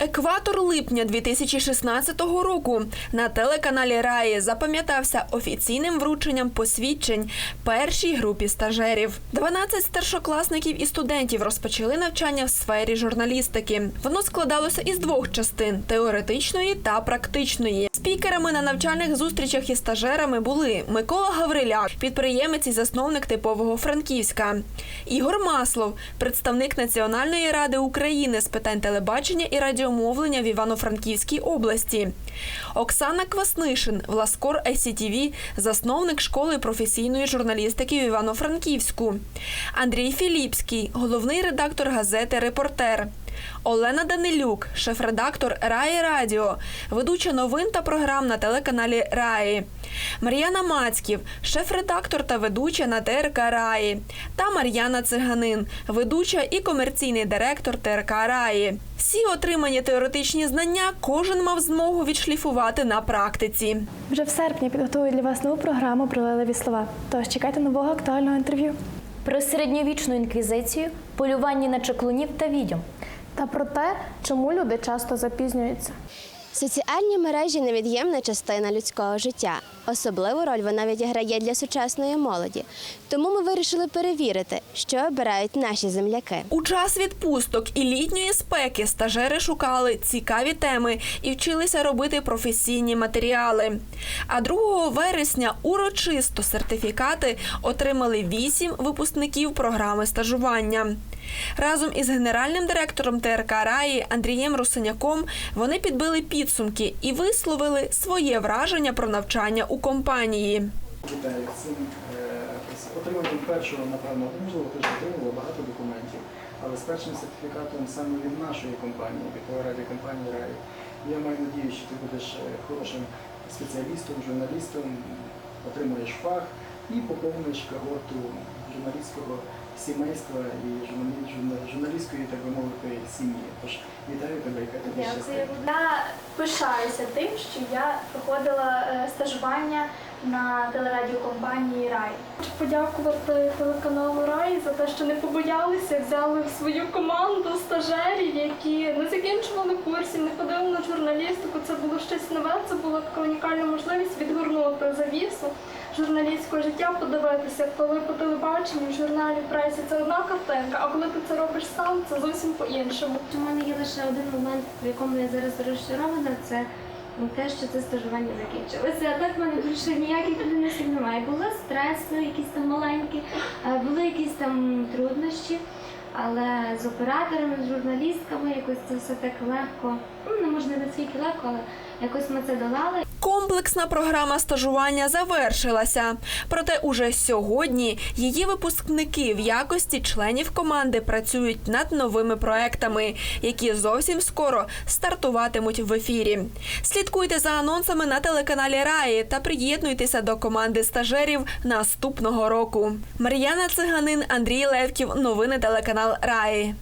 Екватор липня 2016 року на телеканалі Раї запам'ятався офіційним врученням посвідчень першій групі стажерів. 12 старшокласників і студентів розпочали навчання в сфері журналістики. Воно складалося із двох частин теоретичної та практичної. Спікерами на навчальних зустрічах із стажерами були Микола Гавриляк, підприємець і засновник типового Франківська, Ігор Маслов, представник Національної ради України з питань телебачення і радіомовлення в Івано-Франківській області, Оксана Кваснишин, Власкор ICTV, засновник школи професійної журналістики в Івано-Франківську, Андрій Філіпський, головний редактор газети Репортер. Олена Данилюк, шеф-редактор Раї Радіо, ведуча новин та програм на телеканалі Раї, Мар'яна Мацьків, шеф-редактор та ведуча на ТРК Раї, та Мар'яна Циганин, ведуча і комерційний директор ТРК Раї. Всі отримані теоретичні знання кожен мав змогу відшліфувати на практиці. Вже в серпні підготую для вас нову програму про леливі слова. Тож чекайте нового актуального інтерв'ю. Про середньовічну інквізицію, полювання на чаклунів та відьом. Та про те, чому люди часто запізнюються. Соціальні мережі невід'ємна частина людського життя. Особливу роль вона відіграє для сучасної молоді. Тому ми вирішили перевірити, що обирають наші земляки. У час відпусток і літньої спеки стажери шукали цікаві теми і вчилися робити професійні матеріали. А 2 вересня урочисто сертифікати отримали вісім випускників програми стажування. Разом із генеральним директором ТРК Раї Андрієм Русиняком вони підбили підсумки і висловили своє враження про навчання у компанії. Вітаю цим е, отриманням першого, напевно, можливо, ти ж отримував багато документів, але з першим сертифікатом саме від нашої компанії, від радіокомпанії Раї. Я маю надію, що ти будеш е, хорошим спеціалістом, журналістом, отримаєш фах і поповниш когорту журналістського сімейства і журналістської, так би мовити, сім'ї. Тож вітаю тебе, яка тобі щастить. Я пишаюся тим, що я проходила е, стажування на телерадіокомпанії Рай. Хочу подякувати телеканалу Рай за те, що не побоялися, взяли в свою команду стажерів, які не закінчували курсів, не ходили на журналістику. Це було щось нове, це була така унікальна можливість відгорнути завісу журналістського життя, подивитися, коли по телебаченню, в журналі, в пресі це одна картинка, а коли ти це робиш сам, це зовсім по-іншому. У мене є лише один момент, в якому я зараз розчарована, це те, що це стажування закінчилося. А так в мене більше ніяких труднощів немає. Були стреси, якісь там маленькі, були якісь там труднощі, але з операторами, з журналістками якось це все так легко. Ну, не можна не настільки легко, але якось ми це долали. Комплексна програма стажування завершилася. Проте уже сьогодні її випускники в якості членів команди працюють над новими проектами, які зовсім скоро стартуватимуть в ефірі. Слідкуйте за анонсами на телеканалі Раї та приєднуйтеся до команди стажерів наступного року. Мар'яна Циганин, Андрій Левків. Новини телеканал Раї.